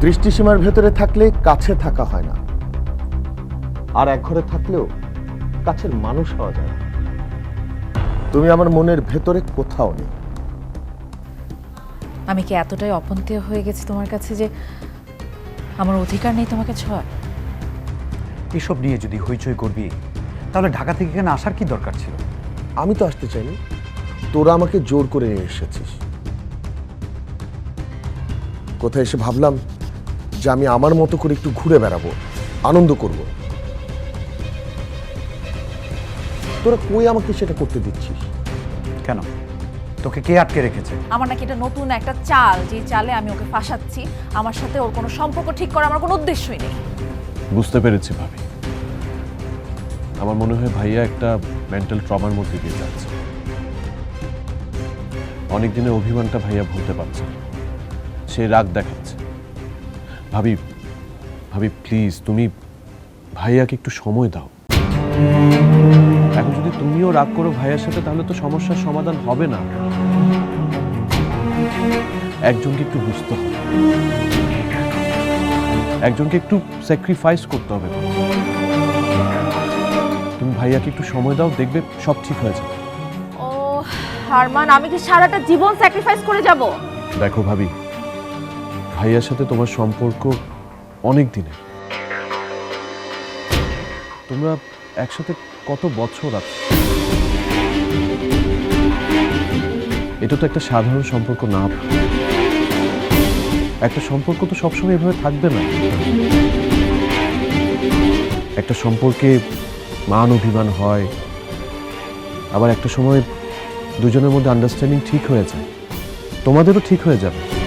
দৃষ্টিসীমার ভেতরে থাকলে কাছে থাকা হয় না। আর এক ঘরে থাকলেও কাছের মানুষ হওয়া যায় না। তুমি আমার মনের ভেতরে কোথাও নেই। আমি কি এতটাই অপন্তীয় হয়ে গেছি তোমার কাছে যে আমার অধিকার নেই তোমাকে ছোঁয়ার এসব নিয়ে যদি হইচই করবি তাহলে ঢাকা থেকে এখানে আসার কি দরকার ছিল? আমি তো আসতে চাইনি। তোরা আমাকে জোর করে নিয়ে এসেছিস। কোথায় এসে ভাবলাম যে আমি আমার মতো করে একটু ঘুরে বেড়াবো আনন্দ করব। তোরা কই আমাকে সেটা করতে দিচ্ছিস? কেন? তোকে কে আটকে রেখেছে? আমার নাকি এটা নতুন একটা চাল যে চালে আমি ওকে ফাঁসাচ্ছি। আমার সাথে ওর কোনো সম্পর্ক ঠিক করার আমার কোনো উদ্দেশ্যই নেই। বুঝতে পেরেছি ভাবি। আমার মনে হয় ভাইয়া একটা মেন্টাল ট্রমার মধ্যে দিয়ে যাচ্ছে। অনেক দিনের অভিমানটা ভাইয়া ভুলতে পারছে সে রাগ দেখাচ্ছে। ভাবি ভাবি প্লিজ তুমি ভাইয়াকে একটু সময় দাও। এখন যদি তুমিও রাগ করো ভাইয়ার সাথে তাহলে তো সমস্যার সমাধান হবে না। একজনকে একটু বুঝতে হবে। একজনকে একটু স্যাক্রিফাইস করতে হবে। তুমি ভাইয়াকে একটু সময় দাও দেখবে সব ঠিক হয়ে যাবে। ও হারমান আমি কি সারাটা জীবন স্যাক্রিফাইস করে যাব? দেখো ভাবি ভাইয়ার সাথে তোমার সম্পর্ক অনেক দিনের। তোমরা একসাথে কত বছর আছো? এটা তো একটা সাধারণ সম্পর্ক না। একটা সম্পর্ক তো সবসময় এভাবে থাকবে না। একটা সম্পর্কে মান অভিমান হয়, আবার একটা সময় দুজনের মধ্যে আন্ডারস্ট্যান্ডিং ঠিক হয়ে যায়। তোমাদেরও ঠিক হয়ে যাবে।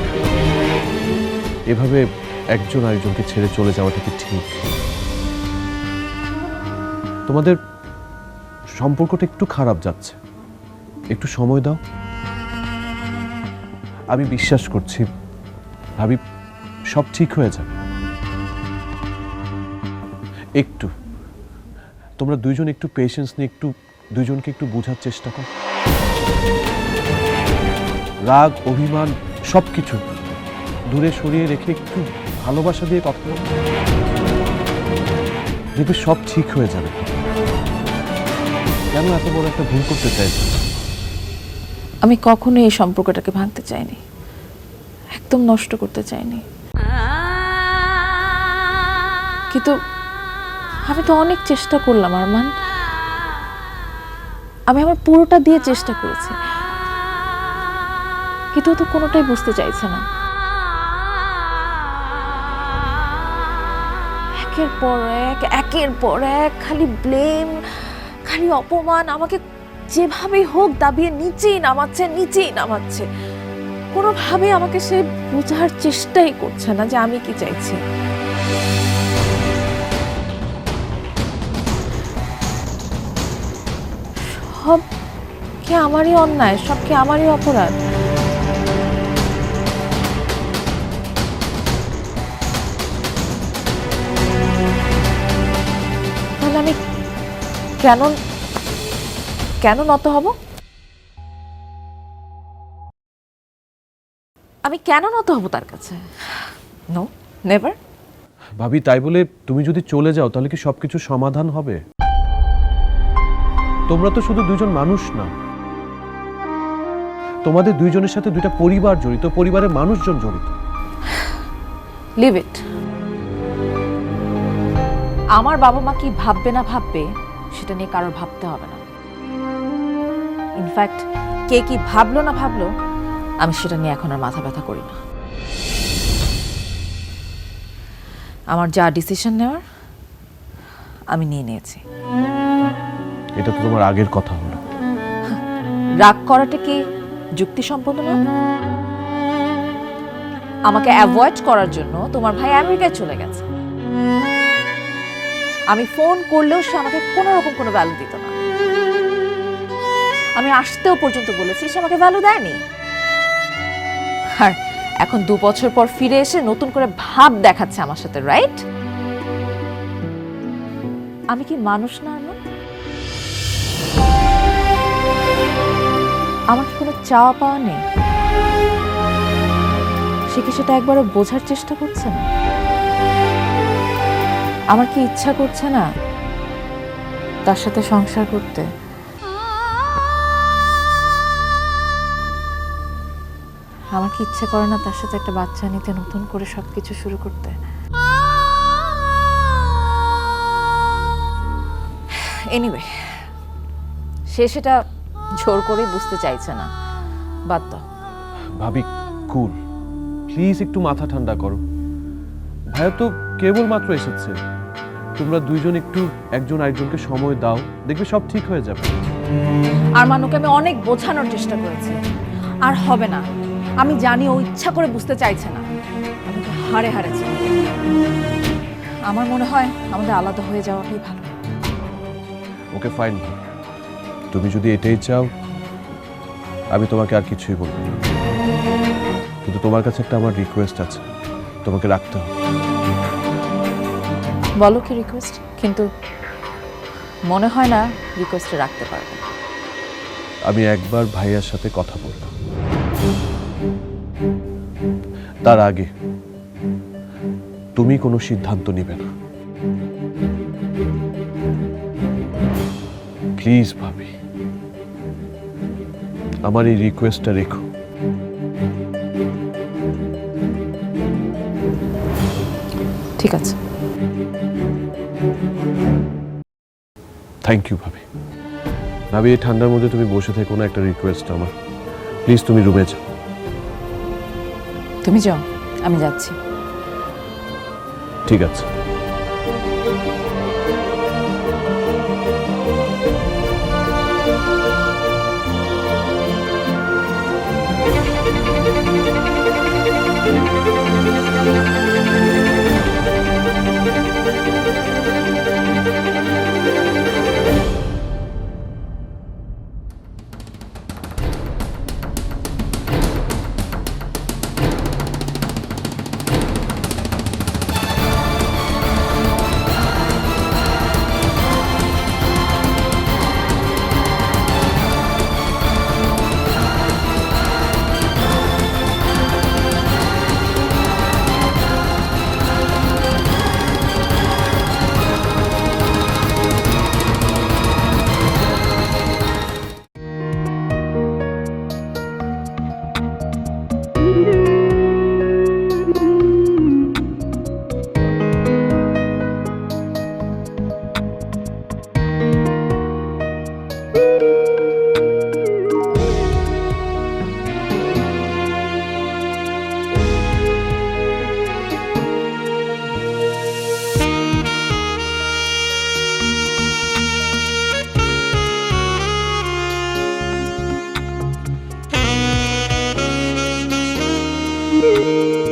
এভাবে একজন আরেকজনকে ছেড়ে চলে যাওয়াটা কি ঠিক? তোমাদের সম্পর্কটা একটু খারাপ যাচ্ছে। একটু সময় দাও। আমি বিশ্বাস করছি, ভাবি সব ঠিক হয়ে যাবে। একটু। তোমরা দুইজন একটু পেশেন্স নিয়ে একটু, দুইজনকে একটু বোঝার চেষ্টা করো। রাগ, অভিমান সব কিছু দূরে সরিয়ে রেখে একটু ভালোবাসা দিয়ে কথা বলো। দেখবে সব ঠিক হয়ে যাবে। কেন এত বড় একটা ভুল করতে চাইছো? আমি কখনো এই সম্পর্কটাকে ভাঙতে চাইনি। একদম নষ্ট করতে চাইনি। কিন্তু আমি তো অনেক চেষ্টা করলাম, আরমান। আমি আমার পুরোটা দিয়ে চেষ্টা করেছি। কিন্তু তো কোনোটাই বুঝতে চাইছে না। একের পর এক, একের পর এক, খালি ব্লেম খালি অপমান, আমাকে যেভাবেই হোক দাবিয়ে নিচেই নামাচ্ছে নিচেই নামাচ্ছে। কোনোভাবে আমাকে সে বোঝার চেষ্টাই করছে না যে আমি কি চাইছি। সব কি আমারই অন্যায় সব কি আমারই অপরাধ। কেন কেন নত হব? আমি কেন নত হব তার কাছে? নো নেভার ভাবি তাই বলে তুমি যদি চলে যাও তাহলে কি সবকিছু সমাধান হবে? তোমরা তো শুধু দুজন মানুষ না। তোমাদের দুইজনের সাথে দুইটা পরিবার জড়িত পরিবারের মানুষজন জড়িত। লিভ ইট আমার বাবা মা কি ভাববে না ভাববে সেটা নিয়ে কারোর ভাবতে হবে না। ইনফ্যাক্ট কে কি ভাবলো না ভাবলো আমি সেটা নিয়ে এখন আর মাথা ব্যথা করি না। আমার যা ডিসিশন নেওয়ার আমি নিয়ে নিয়েছি। এটা তো তোমার আগের কথা হলো। রাগ করাটা কি যুক্তিসম্পন্ন না? আমাকে অ্যাভয়েড করার জন্য তোমার ভাই আমেরিকায় চলে গেছে। আমি ফোন করলেও সে আমাকে কোনো রকম কোনো ভ্যালু দিত না। আমি আসতেও পর্যন্ত বলেছি, সে আমাকে ভ্যালু দেয়নি। আর এখন দু বছর পর ফিরে এসে নতুন করে ভাব দেখাচ্ছে আমার সাথে রাইট আমি কি মানুষ না আমার কি কোনো চাওয়া পাওয়া নেই? সে কি সেটা একবারও বোঝার চেষ্টা করছে না? আমার কি ইচ্ছা করছে না তার সাথে সংসার করতে? আমার কি ইচ্ছে করে না তার সাথে একটা বাচ্চা নিতে, নতুন করে সবকিছু শুরু করতে? এনিওয়ে সে সেটা জোর করে বুঝতে চাইছে না। বাদ দাও। ভাবি কুল প্লিজ একটু মাথা ঠান্ডা করো। ভাইয়া তো কেবল মাত্র এসেছে। তোমরা দুইজন একটু একজন আরেকজনকে সময় দাও দেখবে সব ঠিক হয়ে যাবে। আর মানুকে আমি অনেক বোঝানোর চেষ্টা করেছি। আর হবে না। আমি জানি ও ইচ্ছা করে বুঝতে চাইছে না। আমি তো হারে হারেছি আমার মনে হয় আমাদের আলাদা হয়ে যাওয়াটাই ভালো। Okay fine. তুমি যদি এটাই চাও আমি তোমাকে আর কিছুই বলব না। কিন্তু তোমার কাছে একটা আমার রিকোয়েস্ট আছে। তোমাকে রাখতে হবে। বলো কি রিকোয়েস্ট কিন্তু মনে হয় না রিকোয়েস্টে রাখতে পারব। আমি একবার ভাইয়ার সাথে কথা বলব। তার আগে তুমি কোনো সিদ্ধান্ত নিবে না। প্লিজ ভাবি আমার এই রিকোয়েস্টটা রেখো। ঠিক আছে। থ্যাংক ইউ ভাবি। ভাবি এই ঠান্ডার মধ্যে তুমি বসে থেকো না একটা রিকোয়েস্ট আমার। প্লিজ তুমি রুমে যাও। তুমি যাও আমি যাচ্ছি। ঠিক আছে। শোন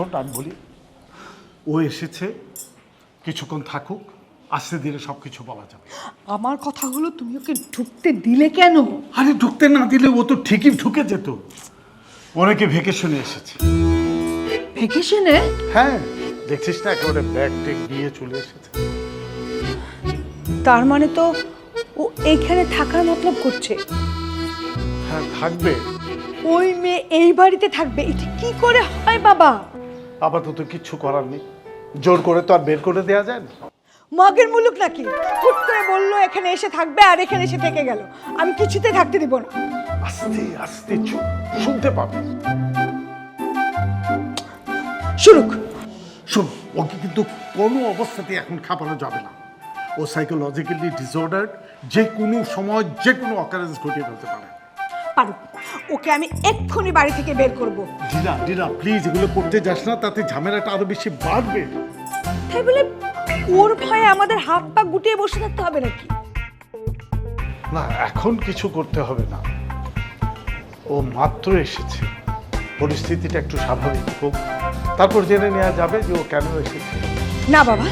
শোন আমি বলি ও এসেছে কিছুক্ষণ থাকুক আস্তে ধীরে সব কিছু বলা যাবে। আমার কথা হলো তুমি ওকে ঢুকতে দিলে কেন? আরে ঢুকতে না দিলে ও তো ঠিকই ঢুকে যেত। অনেকে ভেকেশনে এসেছে। ভেকেশনে? হ্যাঁ দেখছিস না একেবারে ব্যাগ টেক নিয়ে চলে এসেছে। তার মানে তো ও এইখানে থাকার মতলব করছে? হ্যাঁ থাকবে। ওই মেয়ে এই বাড়িতে থাকবে এটা কি করে হয় বাবা? আপাতত কিচ্ছু করার নেই। জোর করে তো আর বের করে দেওয়া যায় না। মগের মুলুক নাকি? হুট করে বলল এখানে এসে থাকবে আর এখানে এসে থেকে গেল। আমি কিছুতে থাকতে দিব না। আস্তে আস্তে চুপ শুনতে পাবে। শুরুক শোন ওকে কিন্তু কোনো অবস্থাতেই এখন খাপানো যাবে না। ও সাইকোলজিক্যালি ডিসঅর্ডার যে কোনো সময় যে কোনো অকারেন্স ঘটিয়ে ফেলতে পারে। পারুক। ওকে আমি এক্ষুনি বাড়ি থেকে বের করব। ডিনা ডিনা প্লিজ এগুলো করতে যাস না তাতে ঝামেলাটা আরও বেশি বাড়বে। তাই বলে ওর ভয়ে আমাদের হাত পা গুটিয়ে বসে থাকতে হবে নাকি? না এখন কিছু করতে হবে না। ও মাত্র এসেছে। পরিস্থিতিটা একটু স্বাভাবিক হোক। তারপর জেনে নেওয়া যাবে যে ও কেন এসেছে। না বাবা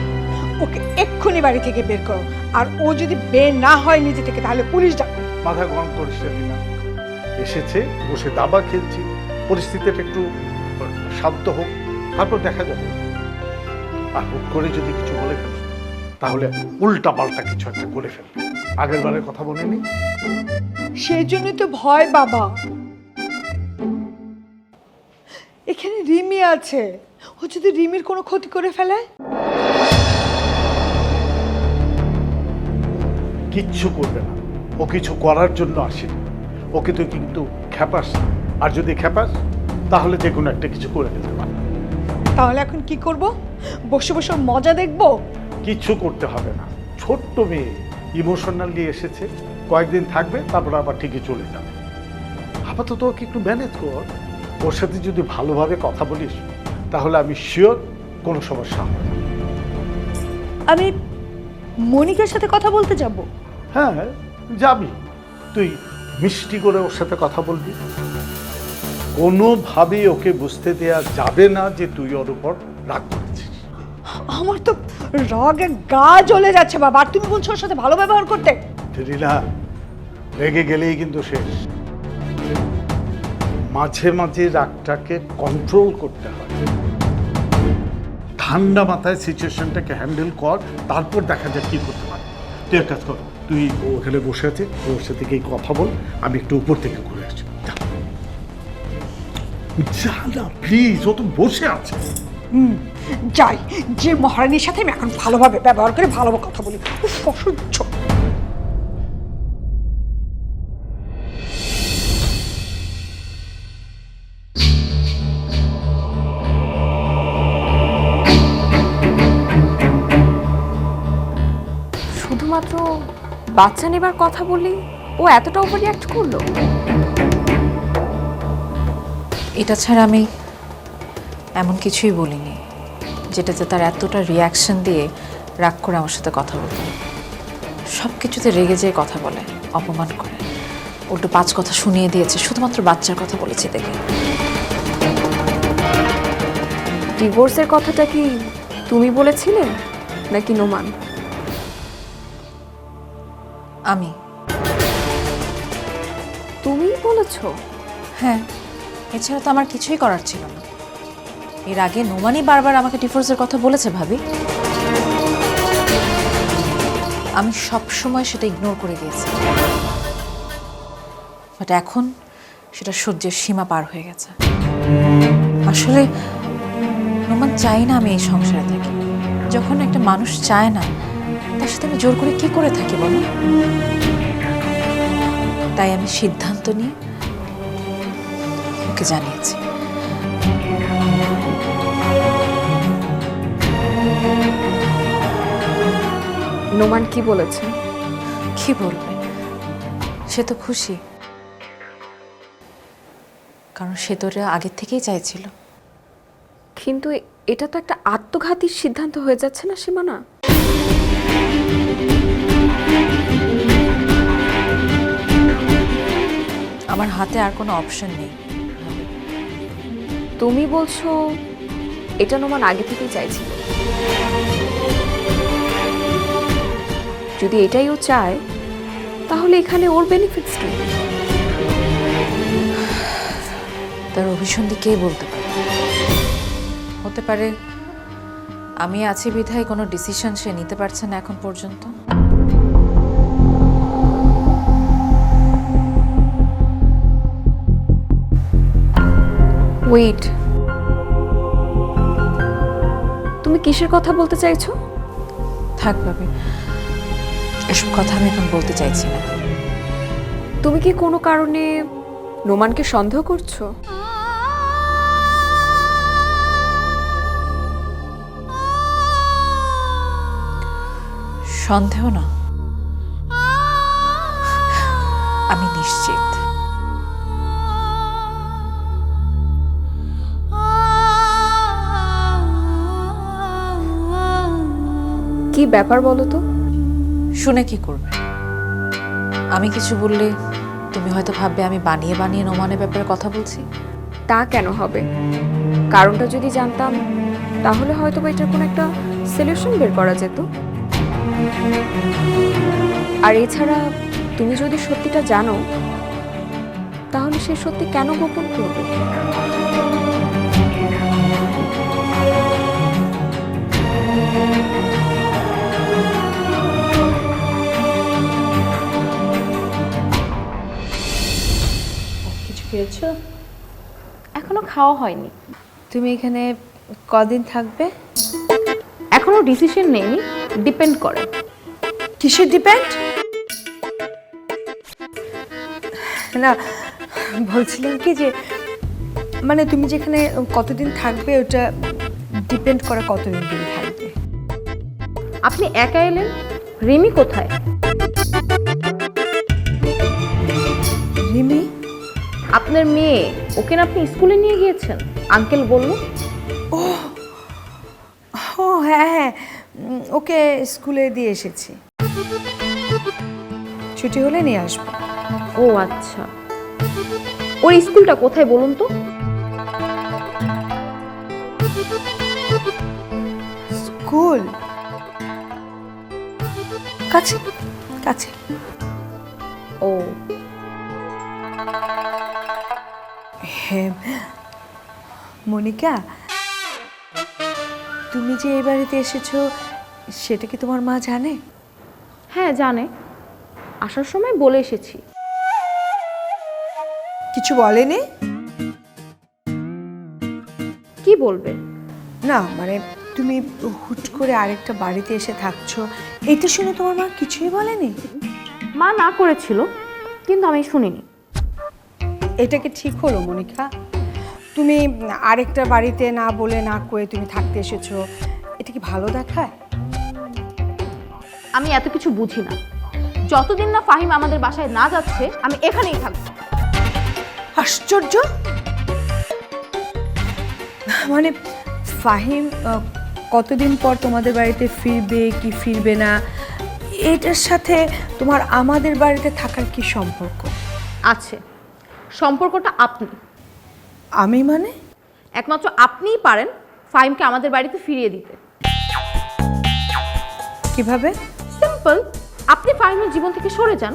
ওকে এক্ষুনি বাড়ি থেকে বের করো। আর ও যদি বের না হয় নিজে থেকে তাহলে পুলিশ ডাকো। মাথা গরম করিস না। এসেছে বসে দাবা খেলছি। পরিস্থিতিটা একটু শান্ত হোক তারপর দেখা যাবে। আর হুট করে যদি কিছু বলে ফেলে তাহলে উল্টা পাল্টা কিছু একটা করে ফেলবে আগের বারের কথা মনে নেই? সেই জন্যই তো ভয় বাবা। এখানে রিমি আছে। ও যদি রিমির কোনো ক্ষতি করে ফেলে? কিচ্ছু করবে না। ও কিছু করার জন্য আসেনি। ওকে তুই কিন্তু খ্যাপাস। আর যদি খ্যাপাস তাহলে যে কোনো একটা কিছু করে ফেলতে পারে তাহলে এখন কি করব? বসে বসে মজা দেখব? কিচ্ছু করতে হবে না। ছোট্ট মেয়ে ইমোশনালি এসেছে। কয়েকদিন থাকবে তারপর আবার ঠিকই চলে যাবে। আপাতত ওকে একটু ম্যানেজ কর। ওর সাথে যদি ভালোভাবে কথা বলিস তাহলে আমি শিওর কোনো সমস্যা হবে না। আমি মনিকার সাথে কথা বলতে যাব? হ্যাঁ যাবি। তুই মিষ্টি করে ওর সাথে কথা বলবি? কোনোভাবেই ওকে বুঝতে দেয়া যাবে না যে তুই ওর উপর রাগ করেছিস। আমার তো রাগে গা জ্বলে যাচ্ছে বাবা আর তুমি বলছো ওর সাথে ভালো ব্যবহার করতে? রিলা রেগে গেলেই কিন্তু শেষ। মাঝে মাঝে রাগটাকে কন্ট্রোল করতে হয়। ঠান্ডা মাথায় সিচুয়েশনটাকে হ্যান্ডেল কর তারপর দেখা যাক কি করতে পারে। তুই এক কাজ কর। তুই ওখানে বসে আছে ওর সাথে গিয়ে কথা বল আমি একটু উপর থেকে ঘুরে আসছি। প্লিজ ও তো বসে আছে। যাই যে মহারানীর সাথে আমি এখন ভালোভাবে ব্যবহার করে ভালোভাবে কথা বলি। উফ, অসহ্য। বাচ্চা নেবার কথা বলি ও এতটা ওভার রিয়াক্ট করল? এটা ছাড়া আমি এমন কিছুই বলিনি যেটাতে তার এতটা রিয়াকশন দিয়ে রাগ করে আমার সাথে কথা বলবে সব কিছুতে রেগে যেয়ে কথা বলে অপমান করে। উল্টো পাঁচ কথা শুনিয়ে দিয়েছে শুধুমাত্র বাচ্চার কথা বলেছে দেখে। ডিভোর্সের কথাটা কি তুমি বলেছিলে? নাকি নোমান? আমি। তুমিই বলেছ? হ্যাঁ এছাড়া তো আমার কিছুই করার ছিল না। এর আগে নোমানি বারবার আমাকে ডিভোর্সের কথা বলেছে ভাবি। আমি সব সময় সেটা ইগনোর করে গিয়েছি। বাট এখন সেটা সহ্যের সীমা পার হয়ে গেছে। আসলে নোমান চাই না আমি এই সংসারে থাকি। যখন একটা মানুষ চায় না তার সাথে আমি জোর করে কি করে থাকি বলো? তাই আমি সিদ্ধান্ত নিয়ে ওকে জানিয়েছি। নোমান কি বলেছে? কি বলবে? সে তো খুশি। কারণ সে তো আগের থেকেই চাইছিল। কিন্তু এটা তো একটা আত্মঘাতীর সিদ্ধান্ত হয়ে যাচ্ছে না সীমানা? আমার হাতে আর কোনো অপশন নেই। তুমি বলছো, এটা নোমান আগে থেকেই চাইছিল। যদি এটাই ও চায়, তাহলে এখানে ওর বেনিফিটস কি? তার অভিসন্ধি কে বলতে পারে? হতে পারে, আমি আছি বিধায় কোনো ডিসিশন সে নিতে পারছে না এখন পর্যন্ত। ওয়েট তুমি কিসের কথা বলতে চাইছো? থাক ভাবি এসব কথা আমি এখন বলতে চাইছি না। তুমি কি কোনো কারণে নোমানকে সন্দেহ করছ? সন্দেহ না। আমি নিশ্চিত। কি ব্যাপার বলো তো? শুনে কি করবে? আমি কিছু বললে তুমি হয়তো ভাববে আমি বানিয়ে বানিয়ে নোমানের ব্যাপারে কথা বলছি। তা কেন হবে? কারণটা যদি জানতাম তাহলে হয়তো বা এটার কোনো একটা সলিউশন বের করা যেত। আর এছাড়া তুমি যদি সত্যিটা জানো তাহলে সে সত্যি কেন গোপন করবে? কিছু খেয়েছো? এখনও খাওয়া হয়নি। তুমি এখানে কদিন থাকবে? এখনও ডিসিশন নেইনি ডিপেন্ড করে। কিসের ডিপেন্ড না বলছিলাম কি যে মানে তুমি যেখানে কতদিন থাকবে ওটা ডিপেন্ড করে কতদিন দিন থাকবে? আপনি একা এলেন? রিমি কোথায়? রিমি? আপনার মেয়ে ওকে না আপনি স্কুলে নিয়ে গিয়েছেন? আঙ্কেল বলল। ও হ্যাঁ হ্যাঁ ওকে স্কুলে দিয়ে এসেছি। ছুটি হলে নিয়ে আসব। ও আচ্ছা। ওর স্কুলটা কোথায় বলুন তো? স্কুল? কাছে কাছে। ও। মনিকা তুমি যে এই বাড়িতে এসেছ সেটা কি তোমার মা জানে? হ্যাঁ জানে। আসার সময় বলে এসেছি। কিছু বলেনি? কি বলবে? না মানে তুমি হুট করে আরেকটা বাড়িতে এসে থাকছো এটা শুনে তোমার মা কিছুই বলেনি? মা না করেছিল কিন্তু আমি শুনিনি। এটা কি ঠিক হলো মনিকা? তুমি আরেকটা বাড়িতে না বলে না করে তুমি থাকতে এসেছ এটা কি ভালো দেখায়? আমি এত কিছু বুঝি না। যতদিন না ফাহিম আমাদের বাসায় না যাচ্ছে আমি এখানেই থাকব। আশ্চর্য! মানে ফাহিম কতদিন পর তোমাদের বাড়িতে ফিরবে কি ফিরবে না এটার সাথে তোমার আমাদের বাড়িতে থাকার কি সম্পর্ক? আছে। সম্পর্কটা আপনি। আমি মানে? একমাত্র আপনিই পারেন ফাহিমকে আমাদের বাড়িতে ফিরিয়ে দিতে। কীভাবে? সিম্পল আপনি ফাইমের জীবন থেকে সরে যান।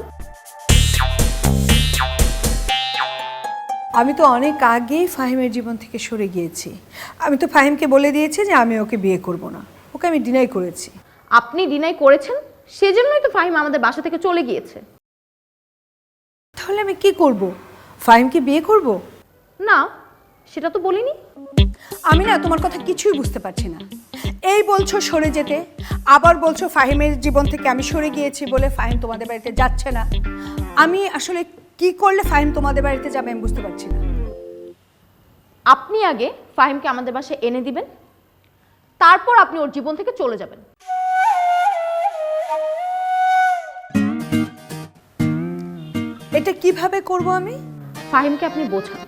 আমি তো অনেক আগেই ফাহিমের জীবন থেকে সরে গিয়েছি। আমি তো ফাহিমকে বলে দিয়েছি যে আমি ওকে বিয়ে করব না। ওকে আমি ডিনাই করেছি। আপনি ডিনাই করেছেন সেজন্যই তো ফাহিম আমাদের বাসা থেকে চলে গিয়েছে। তাহলে আমি কি করব? ফাহিমকে বিয়ে করব? না সেটা তো বলিনি। আমি না তোমার কথা কিছুই বুঝতে পারছি না। এই বলছো সরে যেতে আবার বলছো ফাহিমের জীবন থেকে আমি সরে গিয়েছি বলে ফাহিম তোমাদের বাড়িতে যাচ্ছে না। আমি আসলে কি করলে ফাহিম তোমাদের বাড়িতে যাবে আমি বুঝতে পারছি না। আপনি আগে ফাহিমকে আমাদের বাসায় এনে দিবেন তারপর আপনি ওর জীবন থেকে চলে যাবেন। এটা কীভাবে করব আমি? ফাহিমকে আপনি বোঝান।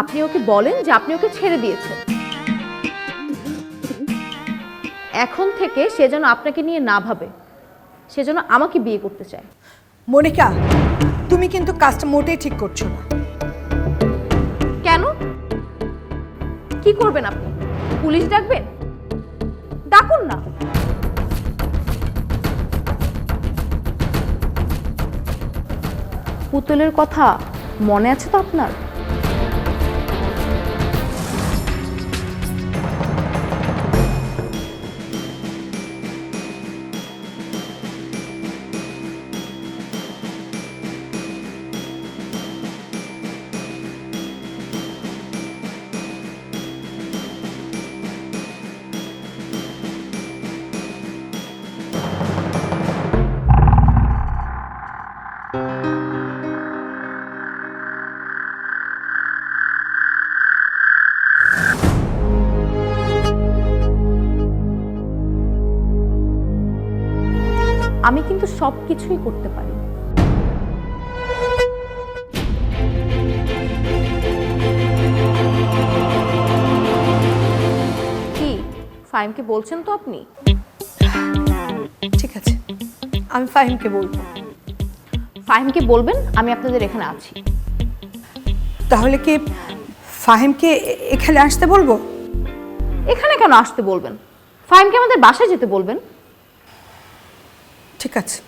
আপনি ওকে বলেন যে আপনি ওকে ছেড়ে দিয়েছেন। এখন থেকে সে যেন আপনাকে নিয়ে না ভাবে সে যেন আমাকে বিয়ে করতে চায়। মনিকা তুমি কিন্তু কাজটা মোটেই ঠিক করছ না। কেন? কি করবেন আপনি? পুলিশ ডাকবেন? ডাকুন না। পুতুলের কথা মনে আছে তো আপনার? আমি কিন্তু সব কিছুই করতে পারি। কি? ফাইমকে বলছেন তো আপনি? ঠিক আছে। আমি ফাহিমকে বলব। ফাহিমকে বলবেন আমি আপনাদের এখানে আছি। তাহলে কি ফাহিমকে এখানে আসতে বলব? এখানে কেন আসতে বলবেন? ফাহিমকে আমাদের বাসায় যেতে বলবেন? ঠিক আছে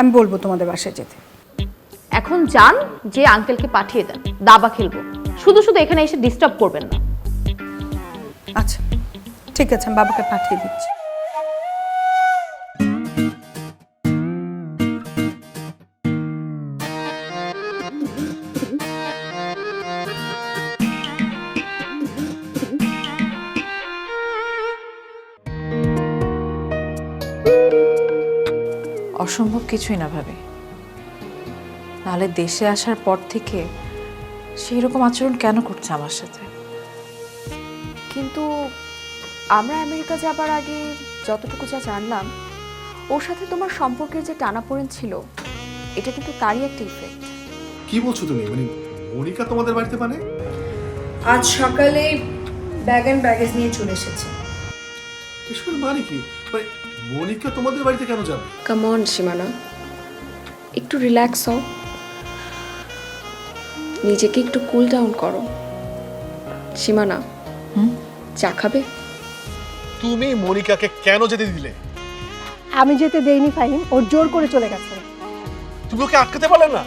আমি বলব তোমাদের বাসায় যেতে। এখন যান যে আঙ্কেলকে পাঠিয়ে দেন দাবা খেলব। শুধু শুধু এখানে এসে ডিস্টার্ব করবেন না। আচ্ছা ঠিক আছে আমি বাবাকে পাঠিয়ে দিচ্ছি। অসম্ভব কিছুই না ভাবে। নাহলে দেশে আসার পর থেকে সেই রকম আচরণ কেন করছে আমার সাথে? কিন্তু আমরা আমেরিকা যাবার আগে যতটুকু যা জানলাম ওর সাথে তোমার সম্পর্কের যে টানাপোড়েন ছিল এটা কিন্তু তারই একটা ইফেক্ট কি বলছো তুমি? মানে মনিকা তোমাদের বাড়িতে মানে? আজ সকালে ব্যাগ অ্যান্ড ব্যাগেজ নিয়ে চলে এসেছে। এসবের মানে কি? মানে মনিকা তোমাদের বাড়িতে কেন যাবে? কাম অন সীমানা। একটু রিল্যাক্স হও। নিজেকে একটু কুল ডাউন করো। সীমানা চা খাবে? তুমি মনিকাকে কেন যেতে দিলে? আমি যেতে দেইনি ফাইন ওর জোর করে চলে গেছে। তুমি ওকে আটকাতে পারলে না?